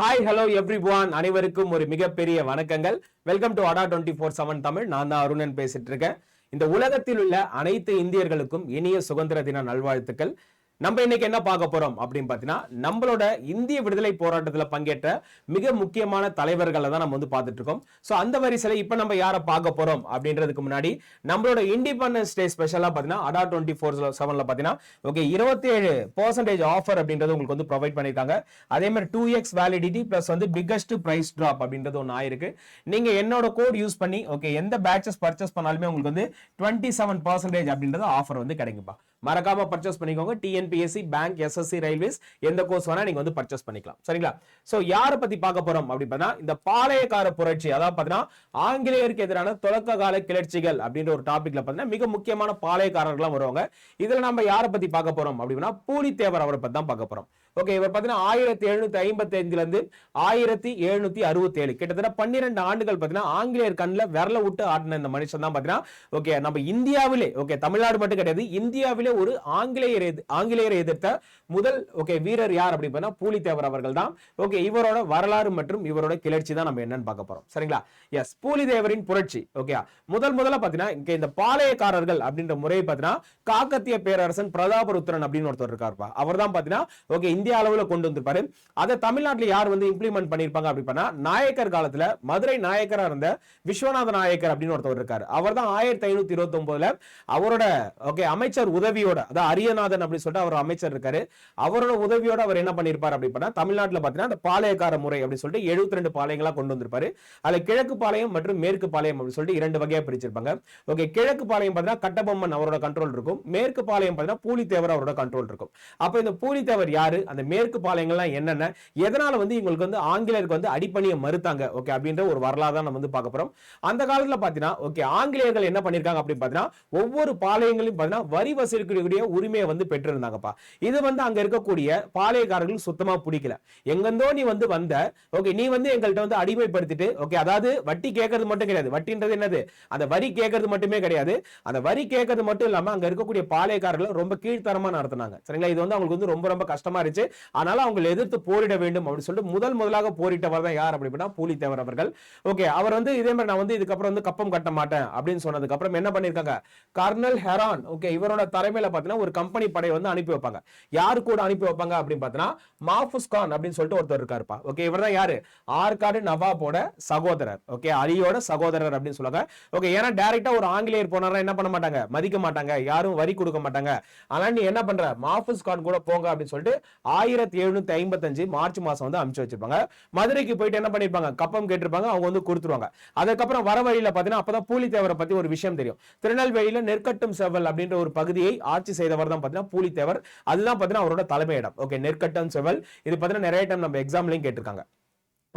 Hi hello every one அனைவருக்கும் ஒரு மிகப்பெரிய வணக்கங்கள். Welcome to Adda twenty four seven Tamil நான் தான் அருணன் பேசிட்டு இருக்கேன். இந்த உலகத்தில் உள்ள அனைத்து இந்தியர்களுக்கும் இனிய சுதந்திர தின நல்வாழ்த்துக்கள். நம்ம இன்னைக்கு என்ன பார்க்க போறோம் அப்படின்னு பார்த்தீங்கன்னா நம்மளோட இந்திய விடுதலை போராட்டத்தில் பங்கேற்ற மிக முக்கியமான தலைவர்களை தான் நம்ம வந்து பார்த்துட்டு இருக்கோம். ஸோ அந்த வரிசையில் இப்போ நம்ம யாரை பார்க்க போறோம் அப்படின்றதுக்கு முன்னாடி நம்மளோட இண்டிபெண்டன்ஸ் டே ஸ்பெஷலாக பார்த்தீங்கன்னா அடா டுவெண்ட்டி ஃபோர் செவனில் பார்த்தீங்கன்னா ஓகே இருபத்தி ஏழு பர்சன்டேஜ் ஆஃபர் அப்படின்றது உங்களுக்கு வந்து ப்ரொவைட் பண்ணியிருக்காங்க. அதே மாதிரி டூ எக்ஸ் வேலிடிட்டி ப்ளஸ் வந்து பிக்கஸ்ட் ப்ரைஸ் ட்ராப் அப்படின்றது ஒன்று ஆயிருக்கு. நீங்க என்னோட கோட் யூஸ் பண்ணி ஓகே எந்த பேட்சஸ் பர்ச்சேஸ் பண்ணாலுமே உங்களுக்கு வந்து டுவெண்ட்டி செவன் பர்சன்டேஜ் அப்படின்றது ஆஃபர் வந்து கிடைக்கும்பா. மறக்காம பர்ச்சேஸ் பண்ணிக்கோங்க. டிஎன்பிஎஸ்சி பேங்க் எஸ்எஸ்சி ரயில்வேஸ் எந்த கோர்ஸ் வேணா நீங்க வந்து பர்ச்சேஸ் பண்ணிக்கலாம். சரிங்களா? சோ யாரை பத்தி பார்க்க போறோம் அப்படி பார்த்தா இந்த பாளையக்கார புரட்சி அதாவது பார்த்தீங்கன்னா ஆங்கிலேயருக்கு எதிரான தொடக்க கால கிளர்ச்சிகள் அப்படின்ற ஒரு டாபிக்ல பார்த்தீங்கன்னா மிக முக்கியமான பாளையக்காரர்கள்லாம் வருவாங்க. இதுல நம்ம யாரை பத்தி பார்க்க போறோம் அப்படின்னா பூலித்தேவர் அவரை பத்தி தான் பார்க்க போறோம். ஓகே இவர் பார்த்தீங்கன்னா ஆயிரத்தி எழுநூத்தி ஐம்பத்தி ஐந்துல ஆயிரத்தி எழுநூத்தி அறுபத்தி ஏழு கிட்டத்தட்ட பன்னிரெண்டு ஆண்டுகள் பார்த்தீங்கன்னா ஆங்கிலேயர் கண்ணில் விரல விட்டு ஆடின இந்த மனுஷன் தான் பார்த்தீங்கன்னா ஓகே நம்ம இந்தியாவிலே ஓகே தமிழ்நாடு மட்டும் கிடையாது இந்தியாவிலே ஒரு ஆங்கிலேயர் எதி- ஆங்கிலேயரை எதிர்த்த முதல் ஓகே வீரர் யார் அப்படின்னு பார்த்தா பூலித்தேவர் அவர்கள் தான். ஓகே இவரோட வரலாறு மற்றும் இவரோட கிளர்ச்சி தான் நம்ம என்னன்னு பார்க்க போறோம். சரிங்களா? எஸ் பூலிதேவரின் புரட்சி ஓகே முதல் முதல்ல பார்த்தீங்கன்னா இங்க இந்த பாளையக்காரர்கள் அப்படின்ற முறையை பார்த்தீங்கன்னா காக்கத்திய பேரரசன் பிரதாபருத்திரன் அப்படின்னு ஒருத்தர் இருக்காருப்பா. அவர் தான் பார்த்தீங்கன்னா ஓகே இந்திய அளவில் கொண்டு வந்திருப்பாரு. அதை தமிழ்நாட்டில் யார் வந்து இம்ப்ளிமெண்ட் பண்ணியிருப்பாங்க அப்படி பண்ணா நாயக்கர் காலத்தில் மதுரை நாயக்கராக இருந்த விஸ்வநாத நாயக்கர் அப்படின்னு ஒருத்தவர் இருக்கார். அவர் தான் ஆயிரத்தி ஐநூத்தி இருபத்தி ஒன்பதுல அவரோட ஓகே அமைச்சர் உதவியோட அதாவது அரியநாதன் அப்படின்னு சொல்லிட்டு அவர் அமைச்சர் இருக்காரு. அவரோட உதவியோட அவர் என்ன பண்ணிருப்பார் அப்படி பண்ணா தமிழ்நாட்டுல அந்த பாளையக்கார முறை அப்படின்னு சொல்லிட்டு 72 ரெண்டு பாளையங்களா கொண்டு வந்திருப்பாரு. அதில் கிழக்கு பாளையம் மற்றும் மேற்கு பாளையம் அப்படின்னு சொல்லிட்டு இரண்டு வகையாக பிரிச்சிருப்பாங்க. ஓகே கிழக்கு பாளையம் பார்த்தீங்கன்னா கட்டபொம்மன் அவரோட கண்ட்ரோல் இருக்கும். மேற்கு பாளையம் பார்த்தீங்கன்னா பூலித்தேவர் அவரோட கண்ட்ரோல் இருக்கும். அப்போ இந்த பூலித்தேவர் யாரு? அந்த மேற்கு பாளையங்கள்லாம் என்னென்ன எதனால் வந்து இவங்களுக்கு வந்து ஆங்கிலேயருக்கு வந்து அடிப்பணியை மறுத்தாங்க ஓகே அப்படின்ற ஒரு வரலாறு தான் நம்ம வந்து பார்க்க போகிறோம் அந்த காலத்தில் பார்த்தீங்கன்னா ஓகே ஆங்கிலேயர்கள் என்ன பண்ணியிருக்காங்க அப்படின்னு பார்த்தீங்கன்னா ஒவ்வொரு பாளையங்களையும் பார்த்தீங்கன்னா வரி வசூலிக்கக்கூடிய உரிமையை வந்து பெற்றிருந்தாங்கப்பா. இது வந்து அங்கே இருக்கக்கூடிய பாளையக்காரர்களுக்கு சுத்தமாக பிடிக்கல. எங்கெந்தோ நீ வந்து வந்த ஓகே நீ வந்து எங்கள்கிட்ட வந்து அடிமைப்படுத்திட்டு ஓகே அதாவது வட்டி கேட்கறது மட்டும் கிடையாது. வட்டின்றது என்னது? அந்த வரி கேட்கறது மட்டுமே கிடையாது. அந்த வரி கேட்கறது மட்டும் இல்லாமல் அங்கே இருக்கக்கூடிய பாளையக்காரர்கள் ரொம்ப கீழ்த்தரமாக நடத்துனாங்க. சரிங்களா? இது வந்து அவங்களுக்கு வந்து ரொம்ப ரொம்ப கஷ்டமா இருந்துச்சு. அதனால அவங்களை எதிர்த்து போரிட வேண்டும் அப்படின்னு சொல்லிட்டு முதல் முதலாக போரிட்டவர் தான் யார் அப்படின்னா பூலித்தேவர் அவர்கள். ஓகே அவர் வந்து இதே மாதிரி நான் வந்து இதுக்கப்புறம் வந்து கப்பம் கட்ட மாட்டேன் அப்படின்னு சொன்னதுக்கு அப்புறம் என்ன பண்ணிருக்காங்க கர்னல் ஹெரான் ஓகே இவரோட தலைமையில பாத்தீங்கன்னா ஒரு கம்பெனி படை வந்து அனுப்பி வைப்பாங்க. யாரு கூட அனுப்பி வைப்பாங்க அப்படின்னு பார்த்தீங்கன்னா மாஃபுஸ் கான் அப்படின்னு சொல்லிட்டு ஒருத்தர் இருக்காருப்பா. ஓகே இவர் தான் யாரு? ஆர்காடு நவாபோட சகோதரர். ஓகே அலியோட சகோதரர் அப்படின்னு சொல்லுவாங்க. ஓகே ஏன்னா டைரக்டா ஒரு ஆங்கிலேயர் போனாரா என்ன பண்ண மாட்டாங்க? மதிக்க மாட்டாங்க. யாரும் வரி கொடுக்க மாட்டாங்க. ஆனா நீ என்ன பண்ற? மாஃபுஸ் கான் கூட போங்க அப்படின்னு சொல்லிட்டு ஆயிரத்தி எழுநூத்தி ஐம்பத்தஞ்சு மார்ச் மாசம் வந்து அனுப்பிச்சு வச்சிருப்பாங்க. மதுரைக்கு போயிட்டு என்ன பண்ணிருப்பாங்க? கப்பம் கேட்டிருப்பாங்க. அவங்க வந்து கொடுத்துருவாங்க. அதுக்கப்புறம் வர வழியில பாத்தீங்கன்னா அப்பதான் பூலித்தேவரை பத்தி ஒரு விஷயம் தெரியும். திருநெல்வேலியில நெற்கட்டும் செவல் அப்படின்ற ஒரு பகுதியை ஆட்சி செய்தவர் தான் பாத்தீங்கன்னா பூலித்தேவர். அதுதான் பாத்தீங்கன்னா அவரோட தலைமையிடம். ஓகே நெற்கட்டம் செவல் இது பாத்தீங்கன்னா நிறைய டைம் நம்ம எக்ஸாம்லயும் கேட்டிருக்காங்க.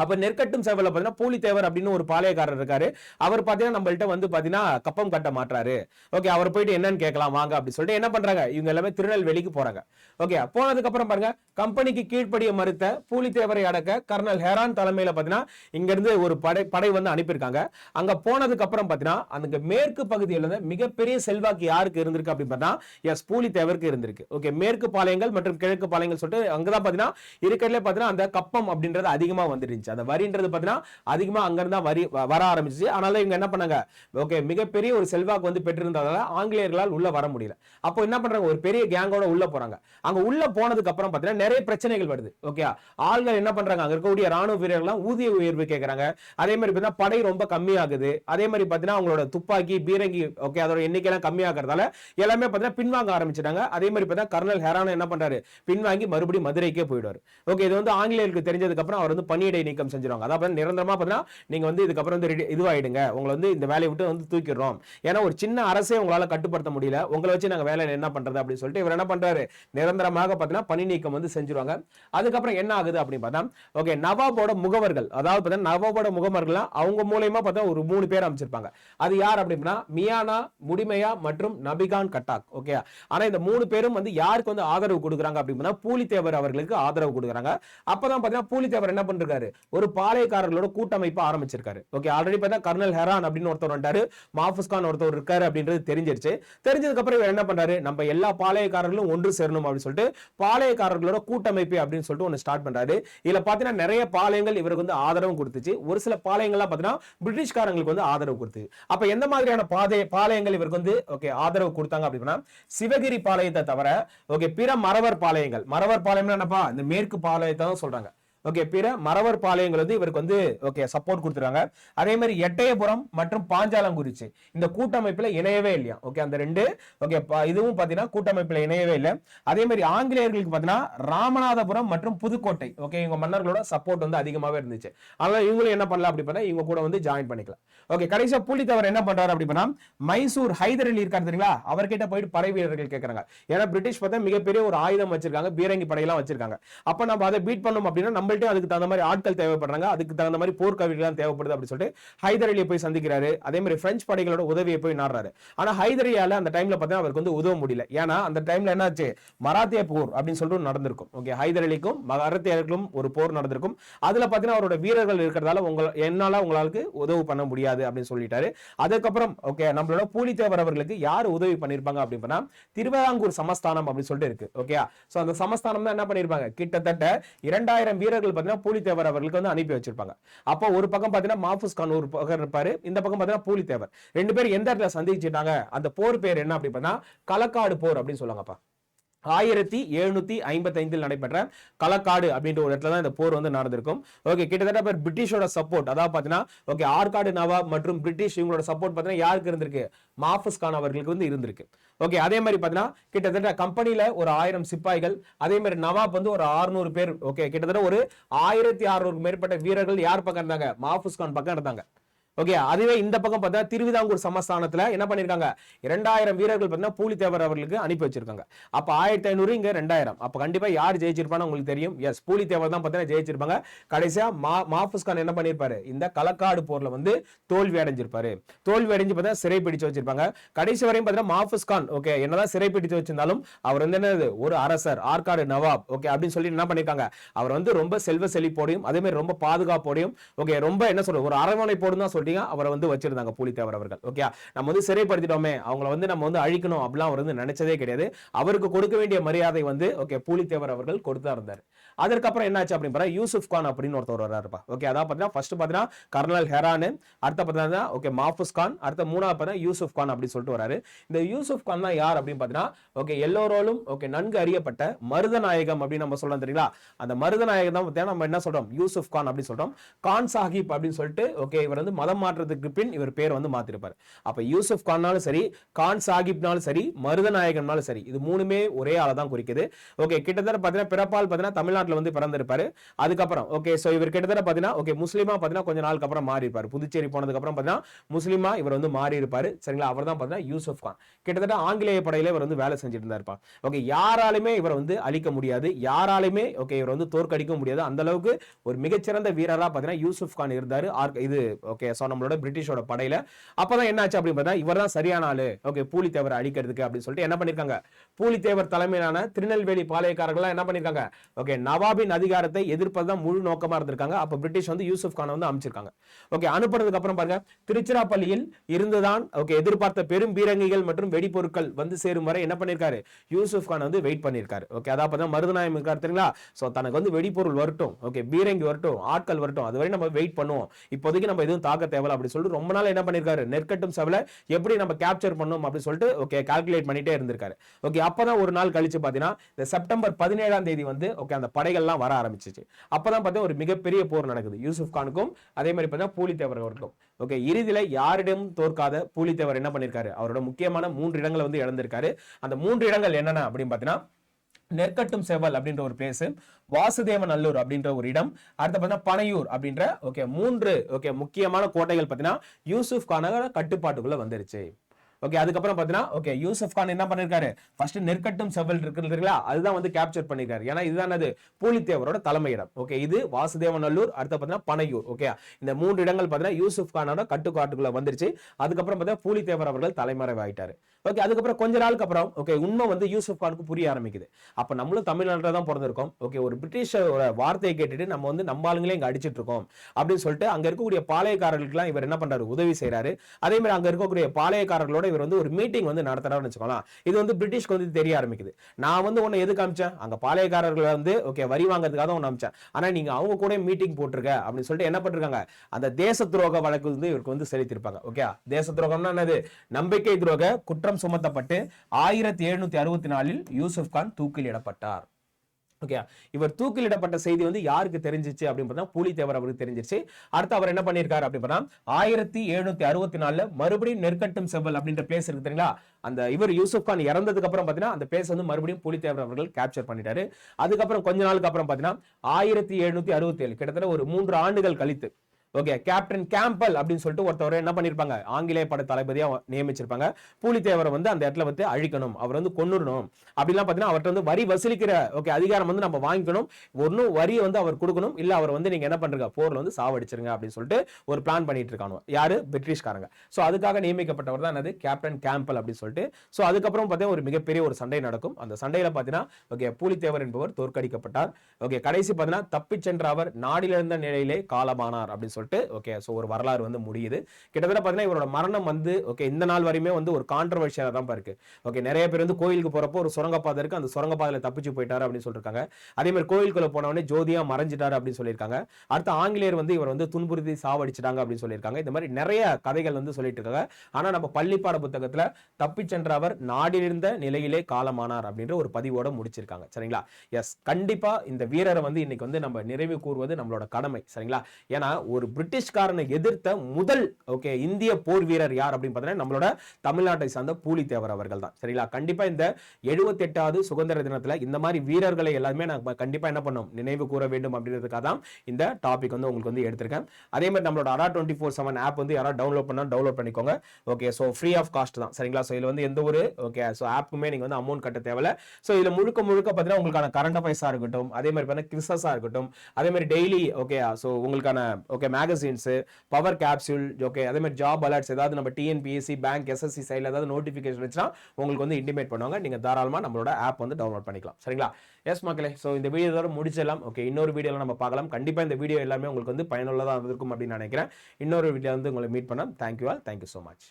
அப்ப நெற்கட்டும் சேவல பாத்தீங்கன்னா பூலித்தேவர் அப்படின்னு ஒரு பாளையக்காரர் இருக்காரு. அவர் பாத்தீங்கன்னா நம்மள்ட்ட வந்து பாத்தீங்கன்னா கப்பம் கட்ட மாட்டாரு ஓகே அவர் போயிட்டு என்னன்னு கேட்கலாம் வாங்க அப்படி சொல்லிட்டு என்ன பண்றாங்க? இவங்க எல்லாமே திருநெல்வேலிக்கு போறாங்க. ஓகே போனதுக்கு அப்புறம் பாருங்க கம்பெனிக்கு கீழ்ப்படிய மறுத்த பூலித்தேவரை அடக்க கர்னல் ஹெரான் தலைமையில பாத்தீங்கன்னா இங்க இருந்து ஒரு படை படை வந்து அனுப்பியிருக்காங்க. அங்க போனதுக்கு அப்புறம் பாத்தீங்கன்னா அந்த மேற்கு பகுதியில் இருந்து மிகப்பெரிய செல்வாக்கு யாருக்கு இருந்திருக்கு அப்படின்னு பார்த்தா எஸ் பூலித்தேவருக்கு இருந்திருக்கு. ஓகே மேற்கு பாளையங்கள் மற்றும் கிழக்கு பாளையங்கள் சொல்லிட்டு அங்கதான் பாத்தீங்கன்னா இருக்கிறதுல பாத்தீங்கன்னா அந்த கப்பம் அப்படின்றது அதிகமா வந்துருந்துச்சு அந்த வரின்றது பாத்தீங்கன்னா அதிகமாக அங்கிருந்தா வரி வர ஆரம்பிச்சு அதனால இவங்க என்ன பண்ணாங்க ஓகே மிகப்பெரிய ஒரு செல்வாக்கு வந்து பெற்றிருந்ததால ஆங்கிலேயர்களால் உள்ள வர முடியல. அப்போ என்ன பண்றாங்க ஒரு பெரிய கேங்கோட உள்ள போறாங்க. அங்க உள்ள போனதுக்கு அப்புறம் பார்த்தீங்கன்னா நிறைய பிரச்சனைகள் வருது ஓகே ஆள்கள் என்ன பண்றாங்க அங்க இருக்கக்கூடிய ராணுவ வீரர்கள்லாம் ஊதிய உயர்வு கேட்குறாங்க அதே மாதிரி பார்த்தீங்கன்னா படை ரொம்ப கம்மியாகுது. அதே மாதிரி பார்த்தீங்கன்னா அவங்களோட துப்பாக்கி பீரங்கி ஓகே அதோட எண்ணிக்கைலாம் கம்மியாகிறதால எல்லாமே பார்த்தீங்கன்னா பின்வாங்க ஆரம்பிச்சிட்டாங்க. அதே மாதிரி பார்த்தா கர்னல் ஹெரான் என்ன பண்றாரு பின்வாங்கி மறுபடியும் மதுரைக்கே போயிடுவார். ஓகே இது வந்து ஆங்கிலேயருக்கு தெரிஞ்சதுக்கு அப்புறம் அவர் வந்து பணியிடை நீக்கம் செஞ்சிருவாங்க. அதாவது நிரந்தரமா பார்த்தீங்கன்னா நீங்க வந்து இதுக்கப்புறம் வந்து ready- இதுவாயிடுங்க. உங்களை வந்து இந்த வேலையை விட்டு வந்து தூக்கிடுறோம். ஏன்னா ஒரு சின்ன அரசே உங்களால கட்டுப்படுத்த முடியல. உங்களை வச்சு நாங்க வேலை என்ன பண்றது அப்படின்னு சொல்லிட்டு இவர் என்ன பண்றாரு? நிரந்தரமாக பார்த்தீங்கன்னா பணி நீக்கம் வந்து செஞ்சிருவாங்க. அதுக்கப்புறம் என்ன ஆகுது அப்படின்னு பார்த்தா ஓகே நவாபோட முகவர்கள் அதாவது பார்த்தீங்கன்னா நவாபோட முகவர்கள்லாம் அவங்க மூலயமா பார்த்தா ஒரு மூணு பேர் அமைச்சிருப்பாங்க அது யார் அப்படின்னா மியானா முடிமையா மற்றும் நபிகான் கட்டாக் ஓகே ஆனா இந்த மூணு பேரும் வந்து யாருக்கு வந்து ஆதரவு கொடுக்குறாங்க அப்படின்னா பூலித்தேவர் அவர்களுக்கு ஆதரவு கொடுக்குறாங்க. அப்பதான் பாத்தீங்கன்னா பூலித்தேவர் என்ன பண்றாரு ஒரு பாளையக்காரர்களோட கூட்டமைப்பு ஆரம்பிச்சிருக்காரு. ஓகே ஆல்ரெடி பார்த்தா கர்னல் ஹெரான் அப்படின்னு ஒருத்தர் வந்துட்டாரு. மாஃபுஸ் கான் ஒருத்தர் இருக்காரு அப்படின்றது தெரிஞ்சிருச்சு. தெரிஞ்சதுக்கு அப்புறம் இவர் என்ன பண்றாரு? நம்ம எல்லா பாளையக்காரர்களும் ஒன்று சேரணும் அப்படின்னு சொல்லிட்டு பாளையக்காரர்களோட கூட்டமைப்பு அப்படின்னு சொல்லிட்டு ஒன்று ஸ்டார்ட் பண்றாரு. இதுல பாத்தீங்கன்னா நிறைய பாளையங்கள் இவருக்கு வந்து ஆதரவு கொடுத்துச்சு. ஒரு சில பாளையங்கள்லாம் பாத்தீங்கன்னா பிரிட்டிஷ்காரங்களுக்கு வந்து ஆதரவு கொடுத்து. அப்ப எந்த மாதிரியான பாதை பாளையங்கள் இவருக்கு வந்து ஓகே ஆதரவு கொடுத்தாங்க அப்படின்னா சிவகிரி பாளையத்தை தவிர ஓகே பிற மறவர் பாளையங்கள். மறவர் பாளையம்னா என்னப்பா? இந்த மேற்கு பாளையத்தை தான் சொல்றாங்க. ஓகே பிற மறவர் பாளையங்கள் வந்து இவருக்கு வந்து ஓகே சப்போர்ட் கொடுத்துருக்காங்க. அதே மாதிரி எட்டயபுரம் மற்றும் பாஞ்சாலங்குறிச்சி. இந்த கூட்டமைப்பில் இணையவே இல்லையா? ஓகே அந்த ரெண்டு ஓகே இதுவும் பார்த்தீங்கன்னா கூட்டமைப்பில் இணையவே இல்லை. அதே மாதிரி ஆங்கிலேயர்களுக்கு பார்த்தீங்கன்னா ராமநாதபுரம் மற்றும் புதுக்கோட்டை. ஓகே இவங்க மன்னர்களோட சப்போர்ட் வந்து அதிகமாகவே இருந்துச்சு. அதனால இவங்களும் என்ன பண்ணலாம் அப்படி பண்ணா இவங்க கூட வந்து ஜாயின் பண்ணிக்கலாம். ஓகே கடைசியாக புலித்தவர் என்ன பண்றாரு அப்படி பண்ணா மைசூர் ஹைதர் அலி இருக்காரு தெரியுங்களா? அவர்கிட்ட போயிட்டு படை வீரர்கள் கேட்கறாங்க ஏன்னா பிரிட்டிஷ் பார்த்தா மிகப்பெரிய ஒரு ஆயுதம் வச்சிருக்காங்க. பீரங்கி படையெல்லாம் வச்சிருக்காங்க. அப்ப நம்ம அதை பீட் பண்ணோம் அப்படின்னா நம்ம நம்மள்ட்ட அதுக்கு தகுந்த மாதிரி ஆட்கள் தேவைப்படுறாங்க. அதுக்கு தகுந்த மாதிரி போர்க்கவிகள் தேவைப்படுது அப்படின்னு சொல்லிட்டு ஹைதர் அலியை போய் சந்திக்கிறாரு. அதே மாதிரி பிரெஞ்சு படைகளோட உதவியை போய் நாடுறாரு. ஆனா ஹைதரியால அந்த டைம்ல பார்த்தா அவருக்கு வந்து உதவ முடியல. ஏன்னா அந்த டைம்ல என்னாச்சு? மராத்திய போர் அப்படின்னு சொல்லிட்டு நடந்திருக்கும். ஓகே ஹைதர் அலிக்கும் மராத்தியர்களும் ஒரு போர் நடந்திருக்கும். அதுல பார்த்தீங்கன்னா அவரோட வீரர்கள் இருக்கிறதால உங்க என்னால உங்களுக்கு உதவி பண்ண முடியாது அப்படின்னு சொல்லிட்டாரு. அதுக்கப்புறம் ஓகே நம்மளோட பூலித்தேவர் அவர்களுக்கு யார் உதவி பண்ணிருப்பாங்க அப்படின்னா திருவிதாங்கூர் சமஸ்தானம் அப்படின்னு சொல்லிட்டு இருக்கு. ஓகே சோ அந்த சமஸ்தானம் தான் என்ன பண்ணிருப்பாங்க? கிட்டத்தட்ட இரண்டாயிரம் வீரர்கள் பாத்தீங்கன்னா பூலித்தேவர் அவர்களுக்கு வந்து அனுப்பி வச்சிருப்பாங்க. அப்போ ஒரு பக்கம் பாத்தீங்கன்னா மாஃபூஸ் கான் ஒரு பக்கம் இருப்பாரு. இந்த பக்கம் பாத்தீங்கன்னா பூலித்தேவர். ரெண்டு பேரும் எந்த இடத்துல சந்திச்சுட்டாங்க அந்த போர் பேர் என்ன அப்படி பார்த்தா களக்காடு போர் அப்படின்னு சொல்லுவாங்கப்பா. ஆயிரத்தி எழுநூத்தி ஐம்பத்தி ஐந்தில் நடைபெற்ற களக்காடு அப்படின்ற ஒரு இடத்துல தான் இந்த போர் வந்து நடந்திருக்கும். ஓகே கிட்டத்தட்ட இப்போ பிரிட்டிஷோட சப்போர்ட் அதாவது பார்த்தீங்கன்னா ஓகே ஆற்காடு நவாப் மற்றும் பிரிட்டிஷ் இவங்களோட சப்போர்ட் பார்த்தீங்கன்னா யாருக்கு இருந்திருக்கு? மாஃபஸ் கான் அவர்களுக்கு வந்து இருந்திருக்கு. ஓகே அதே மாதிரி பார்த்தீங்கன்னா கிட்டத்தட்ட கம்பெனியில் ஒரு ஆயிரம் சிப்பாய்கள் அதே மாதிரி நவாப் வந்து ஒரு அறுநூறு பேர் ஓகே கிட்டத்தட்ட ஒரு ஆயிரத்தி அறுநூறுக்கு மேற்பட்ட வீரர்கள் யார் பக்கம் இருந்தாங்க? மாஃபுஸ் கான் பக்கம் இருந்தாங்க. ஓகே அதுவே இந்த பக்கம் பார்த்தா திருவிதாங்கூர் சமஸ்தானத்தில் என்ன பண்ணியிருக்காங்க இரண்டாயிரம் வீரர்கள் பார்த்தீங்கன்னா பூலித்தேவர் அவர்களுக்கு அனுப்பி வச்சிருக்காங்க. அப்போ ஆயிரத்தி ஐநூறு இங்கே ரெண்டாயிரம் அப்போ கண்டிப்பாக யார் ஜெயிச்சிருப்பான்னு உங்களுக்கு தெரியும். எஸ் பூலித்தேவர் தான் பார்த்தீங்கன்னா ஜெயிச்சிருப்பாங்க. கடைசியாக மா மாஃபுஸ் கான் என்ன பண்ணியிருப்பாரு இந்த களக்காடு போரில் வந்து தோல்வி அடைஞ்சிருப்பாரு. தோல்வி அடைஞ்சு பார்த்தா சிறை பிடிச்சு வச்சிருப்பாங்க. கடைசி வரையும் பார்த்தீங்கன்னா மாஃபுஸ் கான் ஓகே என்னதான் சிறை பிடிச்சு வச்சிருந்தாலும் அவர் வந்து என்னது? ஒரு அரசர் ஆற்காடு நவாப் ஓகே அப்படின்னு சொல்லி என்ன பண்ணியிருக்காங்க அவர் வந்து ரொம்ப செல்வ செழிப்போடையும் அதே மாதிரி ரொம்ப பாதுகாப்போடையும் ஓகே ரொம்ப என்ன சொல்றது? ஒரு அரவணைப்போடும் தான் சொல்லிட்டீங்க அவரை வந்து வச்சிருந்தாங்க புலித்தேவர் அவர்கள். ஓகே நம்ம வந்து சிறைப்படுத்திட்டோமே. அவங்கள வந்து நம்ம வந்து அழிக்கணும் அப்படிலாம் அவர் வந்து நினைச்சதே கிடையாது. அவருக்கு கொடுக்க வேண்டிய மரியாதை வந்து ஓகே புலித்தேவர் அவர்கள் கொடுத்தா இருந்தார். அதற்கப்புறம் என்னாச்சு அப்படின்னு பார்த்தா யூசுப் கான் அப்படின்னு ஒருத்தர் வர்றாருப்பா ஓகே அதான் பார்த்தீங்கன்னா ஃபர்ஸ்ட் பார்த்தீங்கன்னா கர்னல் ஹெரானு அடுத்த பார்த்தீங்கன்னா ஓகே மாஃபுஸ் கான் அடுத்த மூணாவது பார்த்தா யூசுப் கான் அப்படின்னு சொல்லிட்டு வராரு இந்த யூசுப் கான் தான் யார் அப்படின்னு பார்த்தீங்கன்னா ஓகே எல்லோரோலும் ஓகே நன்கு அறியப்பட்ட மருதநாயகம் அப்படின்னு நம்ம சொல்றோம் தெரியுங்களா? அந்த மருதநாயகம் தான் பார்த்தீங்கன்னா நம்ம என்ன சொல்றோம்? யூசுப் கான் அப்படின்னு சொல்றோம். கான் சாஹிப் அப்படின்னு சொல்லிட்டு ஓகே இவர் வந்து மதம் மாற்றத்துக்கு பின் இவர் பேர் வந்து மாத்திருப்பார். அப்ப யூசுப் கான்னாலும் சரி கான் சாஹிப்னாலும் சரி மருதநாயகம்னாலும் சரி இது மூணுமே ஒரே ஆளை தான் குறிக்குது. ஓகே கிட்டத்தட்ட பார்த்தீங்கன்னா பிறப்பால் பார்த்தீங்கன்னா தமிழ்நாட்டில் வந்து பிறந்திருப்பாரு. அதுக்கப்புறம் ஓகே ஸோ இவர் கிட்டத்தட்ட பார்த்தீங்கன்னா ஓகே முஸ்லீமா பார்த்தீங்கன்னா கொஞ்ச நாளுக்கு அப்புறம் மாறி இருப்பாரு புதுச்சேரி போனதுக்கு அப்புறம் பார்த்தீங்கன்னா முஸ்லீமா இவர் வந்து மாறி இருப்பாரு சரிங்களா? அவர் தான் பார்த்தீங்கன்னா யூசுப் கான். கிட்டத்தட்ட ஆங்கிலேய படையில இவர் வந்து வேலை செஞ்சுட்டு இருந்தார் ஓகே யாராலுமே இவர் வந்து அழிக்க முடியாது. யாராலுமே ஓகே இவர் வந்து தோற்கடிக்க முடியாது. அந்த அளவுக்கு ஒரு மிகச்சிறந்த வீரரா பார்த்தீங்கன்னா யூசுப் கான் இருந்தார். ஆர்க்- இது ஓகே ஸோ நம்மளோட பிரிட்டிஷோட படையில. அப்பதான் என்னாச்சு அப்படின்னு பார்த்தா இவர் தான் சரியான ஆளு. ஓகே பூலித்தேவரை அழிக்கிறதுக்கு அப்படின்னு சொல்லிட்டு என்ன பண்ணிருக்காங்க? பூலித்தேவர் தலைமையிலான திருநெல்வேலி பாளையக்காரர்கள்லாம் என்ன பண்ணிருக்காங்க? ஓகே நவாபின் அதிகாரத்தை எதிர்ப்பது தான் முழு நோக்கமா இருந்திருக்காங்க. அப்ப பிரிட்டிஷ் வந்து யூசுப் கானை வந்து அமைச்சிருக்காங்க. ஓகே அனுப்புறதுக்கு அப்புறம் பாருங்க திருச்சிராப்பள்ளியில் இருந்துதான் ஓகே எதிர்பார்த்த பெரும் பீரங்கிகள் மற்றும் வெடிபொருட்கள் வந்து சேரும் வரை என்ன பண்ணிருக்காரு? யூசுப் கான் வந்து வெயிட் பண்ணியிருக்காரு ஓகே அதான் பார்த்தா மருதநாயம் இருக்காரு தெரியுங்களா? ஸோ தனக்கு வந்து வெடிபொருள் வரட்டும். ஓகே பீரங்கி வரட்டும் ஆட்கள் வரட்டும். அதுவரை நம்ம வெயிட் பண்ணுவோம். இப்போதைக்கு நம்ம எதுவும் தாக்க தேவை அப்படி சொல்லிட்டு ரொம்ப நாள் என்ன பண்ணிருக்காரு? நெற்கட்டும் சவலை எப்படி நம்ம கேப்சர் பண்ணணும் அப்படி சொல்லிட்டு ஓகே கால்குலேட் பண்ணிட்டே இருந்திருக்காரு. ஓகே அப்பதான் ஒரு நாள் கழிச்சு பாத்தீங்கன்னா இந்த செப்டம்பர் பதினேழாம் தேதி வந்து ஓகே அந்த படைகள்லாம் வர ஆரம்பிச்சிச்சு. அப்பதான் பார்த்தீங்கன்னா ஒரு மிகப்பெரிய போர் நடக்குது. யூசுப் கானுக்கும் அதே மாதிரி பார்த்தீங்கன்னா பூலித்தேவர் அவர்களுக்கும் ஓகே இறுதியில யாரிடம் தோற்காத பூலித்தேவர் என்ன பண்ணிருக்காரு? அவரோட முக்கியமான மூன்று இடங்களை வந்து இழந்திருக்காரு. அந்த மூன்று இடங்கள் என்னென்ன அப்படின்னு பார்த்தீங்கன்னா நெற்கட்டும் செவல் அப்படின்ற ஒரு பிளேஸ் வாசுதேவ நல்லூர் அப்படின்ற ஒரு இடம் அடுத்து பார்த்தீங்கன்னா பனையூர் அப்படின்ற ஓகே மூன்று ஓகே முக்கியமான கோட்டைகள் பார்த்தீங்கன்னா யூசுஃப் கான கட்டுப்பாட்டுக்குள்ள வந்துருச்சு. ஓகே அதுக்கப்புறம் பார்த்தீங்கன்னா ஓகே யூசப் கான் என்ன பண்ணிருக்காரு? ஃபர்ஸ்ட் நெற்கட்டும் செவல் இருக்குங்களா அதுதான் வந்து கேப்சர் பண்ணிருக்காரு. ஏன்னா இதுதான் அது பூலித்தேவரோட தலைமையிடம் ஓகே இது வாசுதேவநல்லூர் அடுத்து பார்த்தீங்கன்னா பனையூர். ஓகே இந்த மூன்று இடங்கள் பார்த்தீங்கன்னா யூசுப் கானோட கட்டுக்காட்டுக்குள்ள வந்துருச்சு. அதுக்கப்புறம் பார்த்தீங்கன்னா பூலித்தேவர் அவர்கள் தலைமறைவாயிட்டாரு ஓகே அதுக்கப்புறம் கொஞ்ச நாளுக்கு அப்புறம் ஓகே உண்மை வந்து யூசுப் கானுக்கு புரிய ஆரம்பிக்குது. அப்போ நம்மளும் தமிழ்நாட்டில் தான் பிறந்திருக்கோம். ஓகே ஒரு பிரிட்டிஷோட வார்த்தையை கேட்டுட்டு நம்ம வந்து நம்ம ஆளுங்களே இங்கே அடிச்சிட்டு இருக்கோம். அப்படின்னு சொல்லிட்டு அங்கே இருக்கக்கூடிய பாளையக்காரர்களுக்குலாம் இவர் என்ன பண்ணுறாரு உதவி செய்கிறாரு அதே மாதிரி அங்கே இருக்கக்கூடிய பாளையக்காரர்களோட இவர் வந்து ஒரு மீட்டிங் வந்து நடத்துறாருன்னு வச்சுக்கலாம் இது வந்து பிரிட்டிஷ்க்கு வந்து தெரிய ஆரம்பிக்குது. நான் வந்து உன்னை எதுக்கு காமிச்சேன் அங்க பாளையக்காரர்களை வந்து ஓகே வரி வாங்குறதுக்காக தான் அமைச்சேன். அமிச்சேன் ஆனா நீங்க அவங்க கூட மீட்டிங் போட்டிருக்க அப்படின்னு சொல்லிட்டு என்ன பண்ணிருக்காங்க? அந்த தேச துரோக வழக்கு வந்து இவருக்கு வந்து செலுத்திருப்பாங்க ஓகே தேச துரோகம்னா என்னது? நம்பிக்கை துரோக குற்றம் சுமத்தப்பட்டு ஆயிரத்தி எழுநூத்தி அறுபத்தி நாலில் யூசுப் கான் தூக்கிலிடப்பட்டார். ஓகே இவர் தூக்கிலிடப்பட்ட செய்தி வந்து யாருக்கு தெரிஞ்சிச்சு அப்படின்னு பார்த்தா தேவர் அவருக்கு தெரிஞ்சிருச்சு. அடுத்து அவர் என்ன பண்ணியிருக்காரு அப்படின்னு பார்த்தா ஆயிரத்தி எழுநூத்தி அறுபத்தி நாலுல மறுபடியும் நெற்கட்டும் செவ்வல் அப்படின்ற பிளேஸ் இருக்கு தெரியுங்களா? அந்த இவர் யூசுப் கான் இறந்ததுக்கு அப்புறம் பார்த்தீங்கன்னா அந்த பிளேஸ் வந்து மறுபடியும் பூலித்தேவர் அவர்கள் கேப்சர் பண்ணிட்டாரு. அதுக்கப்புறம் கொஞ்ச நாளுக்கு அப்புறம் பார்த்தீங்கன்னா ஆயிரத்தி எழுநூத்தி அறுபத்தி ஏழு கிட்டத்தட்ட ஒரு மூன்று ஆண்டுகள் கழித்து ஓகே கேப்டன் கேம்பல் அப்படின்னு சொல்லிட்டு ஒருத்தவர் என்ன பண்ணிருப்பாங்க? ஆங்கிலேய பட தளபதியாக நியமிச்சிருப்பாங்க. பூலித்தேவரை வந்து அந்த இடத்துல வந்து அழிக்கணும். அவர் வந்து கொண்டுடணும் அப்படிலாம் பார்த்தீங்கன்னா அவர்கிட்ட வந்து வரி வசூலிக்கிற ஓகே அதிகாரம் வந்து நம்ம வாங்கிக்கணும். ஒன்றும் வரியை வந்து அவர் கொடுக்கணும். இல்லை அவர் வந்து நீங்கள் என்ன பண்ணுறீங்க போரில் வந்து சாவடிச்சிருங்க அப்படின்னு சொல்லிட்டு ஒரு பிளான் பண்ணிட்டு இருக்கானோ யாரு? பிரிட்டிஷ்காரங்க. ஸோ அதுக்காக நியமிக்கப்பட்டவர் தான் என்னது? கேப்டன் கேம்பல் அப்படின்னு சொல்லிட்டு. ஸோ அதுக்கப்புறம் பார்த்தீங்கன்னா ஒரு மிகப்பெரிய ஒரு சண்டை நடக்கும். அந்த சண்டையில் பார்த்தீங்கன்னா ஓகே பூலித்தேவர் என்பவர் தோற்கடிக்கப்பட்டார். ஓகே கடைசி பார்த்தீங்கன்னா தப்பிச் சென்ற அவர் நாடிலிருந்த நிலையிலே காலமானார் அப்படின்னு சொல்லிட்டு ஓகே ஸோ ஒரு வரலாறு வந்து முடியுது. கிட்டத்தட்ட பார்த்தீங்கன்னா இவரோட மரணம் வந்து ஓகே இந்த நாள் வரையுமே வந்து ஒரு கான்ட்ரவர்ஷியாக தான் இருக்கு. ஓகே நிறைய பேர் வந்து கோயிலுக்கு போகிறப்போ ஒரு சுரங்கப்பாதை இருக்கு. அந்த சுரங்கப்பாதையில் தப்பிச்சு போயிட்டாரு அப்படின்னு சொல்லியிருக்காங்க அதே மாதிரி கோயிலுக்குள்ள போனவொடனே ஜோதியா மறைஞ்சிட்டாரு அப்படின்னு சொல்லியிருக்காங்க. அடுத்து ஆங்கிலேயர் வந்து இவர் வந்து துன்புறுத்தி சாவடிச்சிட்டாங்க அப்படின்னு சொல்லியிருக்காங்க. இந்த மாதிரி நிறைய கதைகள் வந்து சொல்லிட்டு இருக்காங்க. ஆனால் நம்ம பள்ளிப்பாட புத்தகத்தில் தப்பிச் சென்ற அவர் நாடிலிருந்த நிலையிலே காலமானார் அப்படின்ற ஒரு பதிவோட முடிச்சிருக்காங்க. சரிங்களா? எஸ் கண்டிப்பாக இந்த வீரரை வந்து இன்னைக்கு வந்து நம்ம நிறைவு கூறுவது நம்மளோட கடமை. சரிங்களா? ஏன்னா ஒரு பிரிட்டிஷ்காரனை எதிர்த்த முதல் ஓகே இந்திய போர் வீரர் யார் அப்படின்னு பார்த்தீங்கன்னா நம்மளோட தமிழ்நாட்டை சார்ந்த பூலித்தேவர் அவர்கள் தான். சரிங்களா? கண்டிப்பா இந்த எழுபத்தி எட்டாவது சுதந்திர தினத்துல இந்த மாதிரி வீரர்களை எல்லாருமே நான் கண்டிப்பா என்ன பண்ணோம் நினைவு கூற வேண்டும் அப்படின்றதுக்காக தான் இந்த டாபிக் வந்து உங்களுக்கு வந்து எடுத்திருக்கேன். அதே மாதிரி நம்மளோட அரா டுவெண்ட்டி ஃபோர் செவன் ஆப் வந்து யாராவது டவுன்லோட் பண்ணா டவுன்லோட் பண்ணிக்கோங்க. Okay so free of cost தான். சரிங்களா? ஸோ இதுல வந்து எந்த ஒரு ஓகே ஸோ ஆப்புக்குமே நீங்க வந்து அமௌண்ட் கட்ட தேவையில்ல. ஸோ இதுல முழுக்க முழுக்க பார்த்தீங்கன்னா உங்களுக்கான கரண்ட் அஃபேர்ஸா இருக்கட்டும் அதே மாதிரி பார்த்தீங்கன்னா கிறிஸ்தஸா இருக்கட்டும் அதே மாதிரி டெய்லி ஓகே ஸோ உங்களுக்கான okay magazines power capsule okay அதே மாதிரி ஜாப் அலர்ட்ஸ் ஏதாவது நம்ம டிஎன்பிஎஸ்சி பேங்க் எஸ்எஸ்சி சைடில் ஏதாவது நோட்டிஃபிகேஷன் வச்சுன்னா உங்களுக்கு வந்து இன்டிமேட் பண்ணுவாங்க. நீங்கள் தாராளமாக நம்மளோட ஆப் வந்து டவுன்லோட் பண்ணிக்கலாம். சரிங்களா? எஸ் மக்களே ஸோ இந்த வீடியோவோட முடிச்சிடலாம். ஓகே இன்னொரு வீடியோவில் நம்ம பார்க்கலாம். கண்டிப்பாக இந்த வீடியோ எல்லாமே உங்களுக்கு வந்து பயனுள்ளதாக இருக்கும் அப்படின்னு நினைக்கிறேன். இன்னொரு வீடியோ வந்து உங்களை மீட் பண்ணோம் thank you all thank you so much